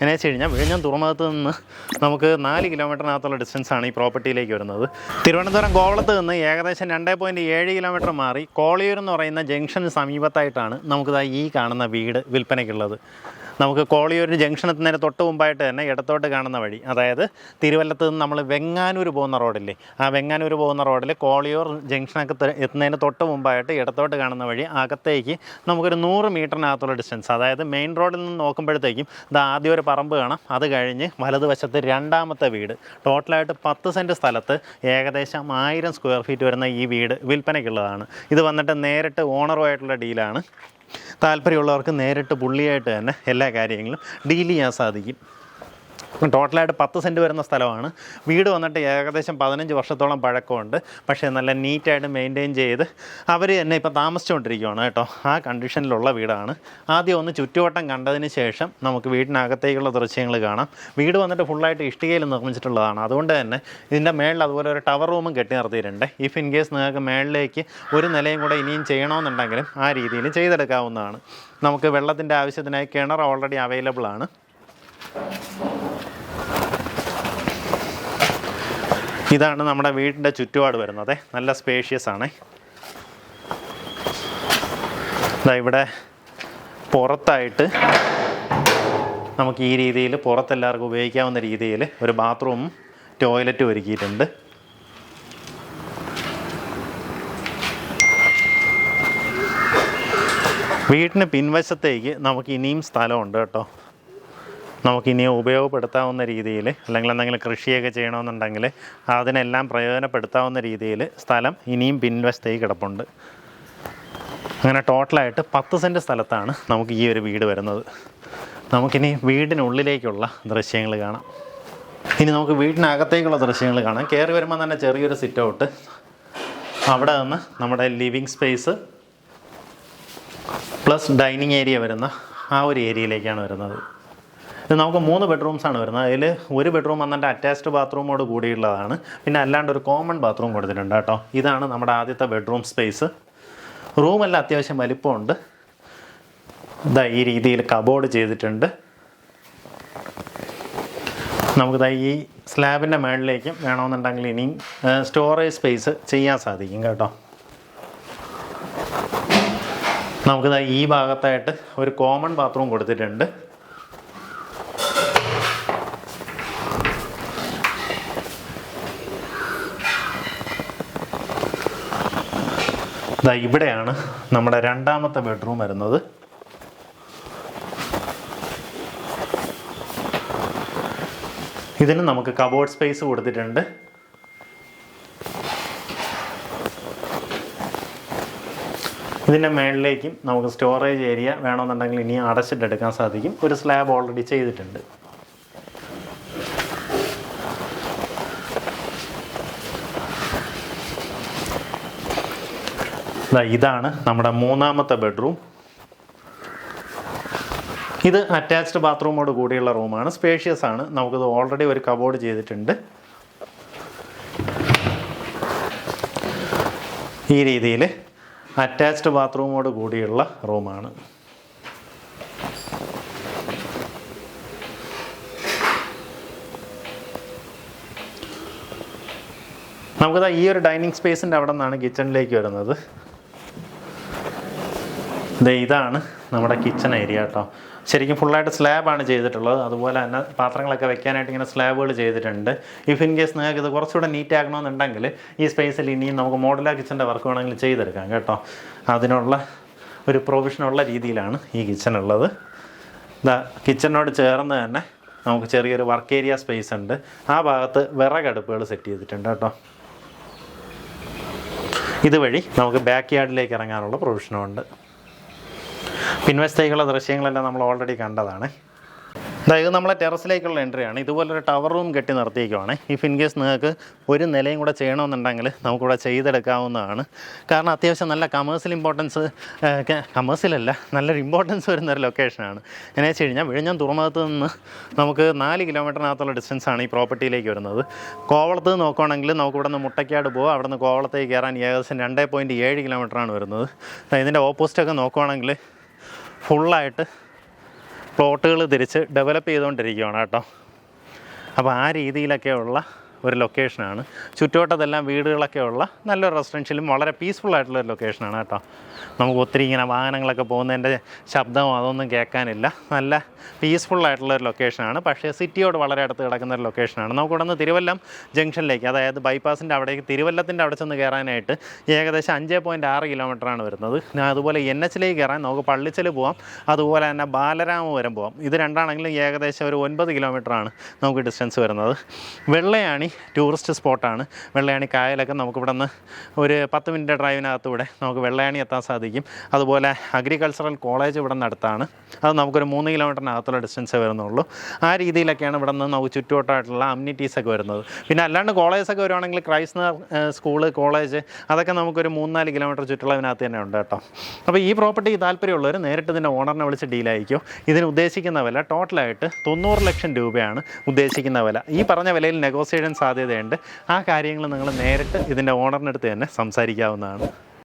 എന്നു വെച്ച് കഴിഞ്ഞാൽ വിഴിഞ്ഞം തുറമുഖത്ത് നിന്ന് നമുക്ക് നാല് കിലോമീറ്ററിനകത്തുള്ള ഡിസ്റ്റൻസാണ് ഈ പ്രോപ്പർട്ടിയിലേക്ക് വരുന്നത്. തിരുവനന്തപുരം കോവളത്ത് നിന്ന് ഏകദേശം രണ്ട് പോയിന്റ് ഏഴ് കിലോമീറ്റർ മാറി കോളിയൂർ എന്ന് പറയുന്ന ജംഗ്ഷന് സമീപത്തായിട്ടാണ് നമുക്കിതായി ഈ കാണുന്ന വീട് വിൽപ്പനയ്ക്കുള്ളത്. നമുക്ക് കോളിയൂർ നേരെ തൊട്ട് മുമ്പായിട്ട് തന്നെ ഇടത്തോട്ട് കാണുന്ന വഴി. അതായത് തിരുവല്ലത്ത് നിന്ന് നമ്മൾ വെങ്ങാനൂർ പോകുന്ന റോഡില്ലേ? ആ വെങ്ങാനൂർ പോകുന്ന റോഡിൽ കോളിയൂർ ജംഗ്ഷനൊക്കെ എത്തുന്നതിന് തൊട്ട് മുമ്പായിട്ട് ഇടത്തോട്ട് കാണുന്ന വഴി അകത്തേക്ക് നമുക്കൊരു നൂറ് മീറ്ററിനകത്തുള്ള ഡിസ്റ്റൻസ് അതായത് മെയിൻ റോഡിൽ നിന്ന് നോക്കുമ്പോഴത്തേക്കും ഇത് ആദ്യം ഒരു പറമ്പ് കാണാം. അത് കഴിഞ്ഞ് വലതുവശത്ത് രണ്ടാമത്തെ വീട്. ടോട്ടലായിട്ട് പത്ത് സെന്റ് സ്ഥലത്ത് ഏകദേശം ആയിരം സ്ക്വയർ ഫീറ്റ് വരുന്ന ഈ വീട് വിൽപ്പനയ്ക്കുള്ളതാണ്. ഇത് വന്നിട്ട് നേരിട്ട് ഓണറുമായിട്ടുള്ള ഡീലാണ് താല്പര്യമുള്ളവർക്ക് നേരിട്ട് പുള്ളിയായിട്ട് തന്നെ എല്ലാ കാര്യങ്ങളും ഡീൽ ചെയ്യാൻ സാധിക്കും. ടോട്ടലായിട്ട് പത്ത് സെന്റ് വരുന്ന സ്ഥലമാണ്. വീട് വന്നിട്ട് ഏകദേശം പതിനഞ്ച് വർഷത്തോളം പഴക്കമുണ്ട്. പക്ഷേ നല്ല നീറ്റായിട്ട് മെയിന്റെയിൻ ചെയ്ത് അവർ തന്നെ ഇപ്പോൾ താമസിച്ചുകൊണ്ടിരിക്കുകയാണ് കേട്ടോ. ആ കണ്ടീഷനിലുള്ള വീടാണ്. ആദ്യം ഒന്ന് ചുറ്റുവട്ടം കണ്ടതിന് ശേഷം നമുക്ക് വീടിനകത്തേക്കുള്ള ദൃശ്യങ്ങൾ കാണാം. വീട് വന്നിട്ട് ഫുള്ളായിട്ട് ഇഷ്ടികയിൽ നിർമ്മിച്ചിട്ടുള്ളതാണ്. അതുകൊണ്ട് തന്നെ ഇതിന്റെ മേളിൽ അതുപോലെ ഒരു ടവർ റൂമും കെട്ടി നിർത്തിയിട്ടുണ്ട്. ഇഫ് ഇൻ കേസ് നിങ്ങൾക്ക് മേളിലേക്ക് ഒരു നിലയും കൂടെ ഇനിയും ചെയ്യണമെന്നുണ്ടെങ്കിലും ആ രീതിയിൽ ചെയ്തെടുക്കാവുന്നതാണ്. നമുക്ക് വെള്ളത്തിന്റെ ആവശ്യത്തിനായി കിണർ ഓൾറെഡി അവൈലബിൾ ആണ്. ഇതാണ് നമ്മുടെ വീടിന്റെ ചുറ്റുപാട് വരുന്നത്. നല്ല സ്പേഷ്യസ് ആണ്. ഇവിടെ പുറത്തായിട്ട് നമുക്ക് ഈ രീതിയിൽ പുറത്തെല്ലാവർക്കും ഉപയോഗിക്കാവുന്ന രീതിയിൽ ഒരു ബാത്റൂമും ടോയ്ലറ്റും ഒരുക്കിയിട്ടുണ്ട്. വീടിന് പിൻവശത്തേക്ക് നമുക്ക് ഇനിയും സ്ഥലമുണ്ട് കേട്ടോ. നമുക്കിനി ഉപയോഗപ്പെടുത്താവുന്ന രീതിയിൽ അല്ലെങ്കിൽ എന്തെങ്കിലും കൃഷിയൊക്കെ ചെയ്യണമെന്നുണ്ടെങ്കിൽ അതിനെല്ലാം പ്രയോജനപ്പെടുത്താവുന്ന രീതിയിൽ സ്ഥലം ഇനിയും പിൻവശത്തേക്ക് കിടപ്പുണ്ട്. അങ്ങനെ ടോട്ടലായിട്ട് പത്ത് സെന്റ് സ്ഥലത്താണ് നമുക്ക് ഈ ഒരു വീട് വരുന്നത്. നമുക്കിനി വീടിനുള്ളിലേക്കുള്ള ദൃശ്യങ്ങൾ കാണാം. ഇനി നമുക്ക് വീടിനകത്തേക്കുള്ള ദൃശ്യങ്ങൾ കാണാം. കയറി വരുമ്പോൾ തന്നെ ചെറിയൊരു സിറ്റ് ഔട്ട് അവിടെ നിന്ന് നമ്മുടെ living space plus dining area വരുന്ന ആ ഒരു ഏരിയയിലേക്കാണ് വരുന്നത്. നമുക്ക് മൂന്ന് ബെഡ്റൂംസ് ആണ് വരുന്നത്. അതിൽ ഒരു ബെഡ്റൂം വന്നിട്ട് അറ്റാച്ച്ഡ് ബാത്റൂമോട് കൂടിയുള്ളതാണ്. പിന്നെ അല്ലാണ്ട് ഒരു കോമൺ ബാത്റൂം കൊടുത്തിട്ടുണ്ട് കേട്ടോ. ഇതാണ് നമ്മുടെ ആദ്യത്തെ ബെഡ്റൂം സ്പേസ് റൂമെല്ലാം അത്യാവശ്യം വലിപ്പമുണ്ട്. ഇതാ ഈ രീതിയിൽ കബോർഡ് ചെയ്തിട്ടുണ്ട്. നമുക്കിതാ ഈ സ്ലാബിന്റെ മുകളിലേക്കും വേണമെന്നുണ്ടെങ്കിൽ ഇനിയും സ്റ്റോറേജ് സ്പേസ് ചെയ്യാൻ സാധിക്കും കേട്ടോ. നമുക്കിതാ ഈ ഭാഗത്തായിട്ട് ഒരു കോമൺ ബാത്റൂം കൊടുത്തിട്ടുണ്ട്. ദാ ഇവിടെയാണ് നമ്മുടെ രണ്ടാമത്തെ ബെഡ്റൂം വരുന്നത്. ഇതിന് നമുക്ക് കബോർഡ് സ്പേസ് കൊടുത്തിട്ടുണ്ട്. ഇതിന്റെ മേളിലേക്കും നമുക്ക് സ്റ്റോറേജ് ഏരിയ വേണമെന്നുണ്ടെങ്കിൽ ഇനി അടച്ചിട്ടെടുക്കാൻ സാധിക്കും. ഒരു സ്ലാബ് ഓൾറെഡി ചെയ്തിട്ടുണ്ട്. ഇതാണ് നമ്മുടെ മൂന്നാമത്തെ ബെഡ്റൂം. ഇത് അറ്റാച്ച്ഡ് ബാത്റൂമോട് കൂടിയുള്ള റൂമാണ്. സ്പേഷ്യസ് ആണ്. നമുക്കിത് ഓൾറെഡി ഒരു കബോർഡ് ചെയ്തിട്ടുണ്ട്. ഈ രീതിയിൽ അറ്റാച്ച്ഡ് ബാത്റൂമോട് കൂടിയുള്ള റൂമാണ്. നമുക്കിതാ ഈ ഒരു ഡൈനിങ് സ്പേസിന്റെ അവിടെ നിന്നാണ് കിച്ചണിലേക്ക് വരുന്നത്. ദേ ഇതാണ് നമ്മുടെ കിച്ചൺ ഏരിയ കേട്ടോ. ശരിക്കും ഫുള്ളായിട്ട് സ്ലാബാണ് ചെയ്തിട്ടുള്ളത്. അതുപോലെ തന്നെ പാത്രങ്ങളൊക്കെ വെക്കാനായിട്ട് ഇങ്ങനെ സ്ലാബുകൾ ചെയ്തിട്ടുണ്ട്. ഇഫ് ഇൻ കേസ് നിങ്ങൾക്ക് ഇത് കുറച്ചുകൂടെ നീറ്റ് ആക്കണമെന്നുണ്ടെങ്കിൽ ഈ സ്പേസിൽ ഇനിയും നമുക്ക് മോഡലാ കിച്ചന്റെ വർക്ക് വേണമെങ്കിൽ ചെയ്തെടുക്കാം കേട്ടോ. അതിനുള്ള ഒരു പ്രൊവിഷനുള്ള രീതിയിലാണ് ഈ കിച്ചൺ ഉള്ളത്. ഇതാ കിച്ചണിനോട് ചേർന്ന് തന്നെ നമുക്ക് ചെറിയൊരു വർക്ക് ഏരിയ സ്പേസ് ഉണ്ട്. ആ ഭാഗത്ത് വിറകടുപ്പുകൾ സെറ്റ് ചെയ്തിട്ടുണ്ട് കേട്ടോ. ഇതുവഴി നമുക്ക് ബാക്ക് യാർഡിലേക്ക് ഇറങ്ങാനുള്ള പ്രൊവിഷനും ഉണ്ട്. പിൻവശത്തേക്കുള്ള ദൃശ്യങ്ങളെല്ലാം നമ്മൾ ഓൾറെഡി കണ്ടതാണ്. അതായത് നമ്മളെ ടെറസിലേക്കുള്ള എൻട്രിയാണ് ഇതുപോലൊരു ടവർ റൂം കെട്ടി നിർത്തിയേക്കുവാണ് ഇഫ് ഇൻ കേസ് നിങ്ങൾക്ക് ഒരു നിലയും കൂടെ ചെയ്യണമെന്നുണ്ടെങ്കിൽ നമുക്കിവിടെ ചെയ്തെടുക്കാവുന്നതാണ്. കാരണം അത്യാവശ്യം നല്ല കമേഴ്സ്യൽ ഇമ്പോർട്ടൻസ് കമേഴ്സ്യലല്ല നല്ലൊരു ഇമ്പോർട്ടൻസ് വരുന്ന ഒരു ലൊക്കേഷനാണ് എന്നു വെച്ച് കഴിഞ്ഞാൽ വിഴിഞ്ഞം തുറമുഖത്ത് നിന്ന് നമുക്ക് നാല് കിലോമീറ്ററിനകത്തുള്ള ഡിസ്റ്റൻസാണ് ഈ പ്രോപ്പർട്ടിയിലേക്ക് വരുന്നത്. കോവളത്ത് നോക്കുകയാണെങ്കിൽ നമുക്കിവിടെ നിന്ന് മുട്ടയ്ക്കാട് പോകാം അവിടെ നിന്ന് കോവളത്തേക്ക് കയറാൻ ഏകദേശം രണ്ട് പോയിന്റ് ഏഴ് കിലോമീറ്ററാണ് വരുന്നത്. ഇതിന്റെ ഓപ്പോസിറ്റൊക്കെ നോക്കുകയാണെങ്കിൽ ഫുള്ളായിട്ട് പ്ലോട്ടുകൾ തിരിച്ച് ഡെവലപ്പ് ചെയ്തുകൊണ്ടിരിക്കുകയാണ് കേട്ടോ. അപ്പോൾ ആ രീതിയിലൊക്കെയുള്ള ഒരു ലൊക്കേഷനാണ് ചുറ്റുവട്ടത്തെല്ലാം വീടുകളൊക്കെ ഉള്ള നല്ലൊരു റെസിഡൻഷ്യലും വളരെ പീസ്ഫുൾ ആയിട്ടുള്ള ഒരു ലൊക്കേഷനാണ് കേട്ടോ. നമുക്ക് ഒത്തിരി ഇങ്ങനെ വാഹനങ്ങളൊക്കെ പോകുന്നതിന്റെ ശബ്ദമോ അതൊന്നും കേൾക്കാനില്ല. നല്ല പീസ്ഫുൾ ആയിട്ടുള്ള ഒരു ലൊക്കേഷനാണ് പക്ഷേ സിറ്റിയോട് വളരെ അടുത്ത് കിടക്കുന്ന ഒരു ലൊക്കേഷനാണ് നമുക്ക് ഇവിടെ നിന്ന് തിരുവല്ലം ജംഗ്ഷനിലേക്ക് അതായത് ബൈപ്പാസിന്റെ അവിടേക്ക് തിരുവല്ലത്തിന്റെ അവിടെ ചെന്ന് കയറാനായിട്ട് ഏകദേശം അഞ്ച് പോയിന്റ് ആറ് കിലോമീറ്ററാണ് വരുന്നത്. ഞാൻ അതുപോലെ എൻ എച്ചിലേക്ക് കയറാൻ നമുക്ക് പള്ളിച്ചൽ പോവാം. അതുപോലെ തന്നെ ബാലരാമപുരം പോവാം. ഇത് രണ്ടാണെങ്കിലും ഏകദേശം ഒരു ഒൻപത് കിലോമീറ്ററാണ് നമുക്ക് ഡിസ്റ്റൻസ് വരുന്നത്. വെള്ളയാണി ടൂറിസ്റ്റ് സ്പോട്ടാണ്. വെള്ളായണി കായലൊക്കെ നമുക്കിവിടെ നിന്ന് ഒരു പത്ത് മിനിറ്റ് ഡ്രൈവിനകത്തൂടെ നമുക്ക് വെള്ളായണി എത്താൻ സാധിക്കും. അതുപോലെ അഗ്രികൾച്ചറൽ കോളേജ് ഇവിടെ നിന്ന് അടുത്താണ് അത് നമുക്കൊരു മൂന്ന് കിലോമീറ്ററിനകത്തുള്ള ഡിസ്റ്റൻസേ വരുന്നുള്ളൂ. ആ രീതിയിലൊക്കെയാണ് ഇവിടെ നിന്ന് നമുക്ക് ചുറ്റുവട്ടമായിട്ടുള്ള അമ്യൂണിറ്റീസൊക്കെ വരുന്നത്. പിന്നെ അല്ലാണ്ട് കോളേജൊക്കെ വരുവാണെങ്കിൽ ക്രൈസ്തവ സ്കൂൾ കോളേജ് അതൊക്കെ നമുക്കൊരു മൂന്നാൽ കിലോമീറ്റർ ചുറ്റുള്ളതിനകത്ത് തന്നെ ഉണ്ട് കേട്ടോ. അപ്പോൾ ഈ പ്രോപ്പർട്ടി താല്പര്യമുള്ളവർ നേരിട്ട് ഇതിന്റെ ഓണറിനെ വിളിച്ച് ഡീലായിരിക്കും. ഇതിന് ഉദ്ദേശിക്കുന്ന വില ടോട്ടലായിട്ട് തൊണ്ണൂറ് ലക്ഷം രൂപയാണ് ഉദ്ദേശിക്കുന്ന വില. ഈ പറഞ്ഞ വിലയിൽ നെഗോസിയേഷൻ സാധ്യതയുണ്ട്. ആ കാര്യങ്ങൾ നിങ്ങൾ നേരിട്ട് ഇതിന്റെ ഓണറിനടുത്ത് തന്നെ സംസാരിക്കാവുന്നതാണ്.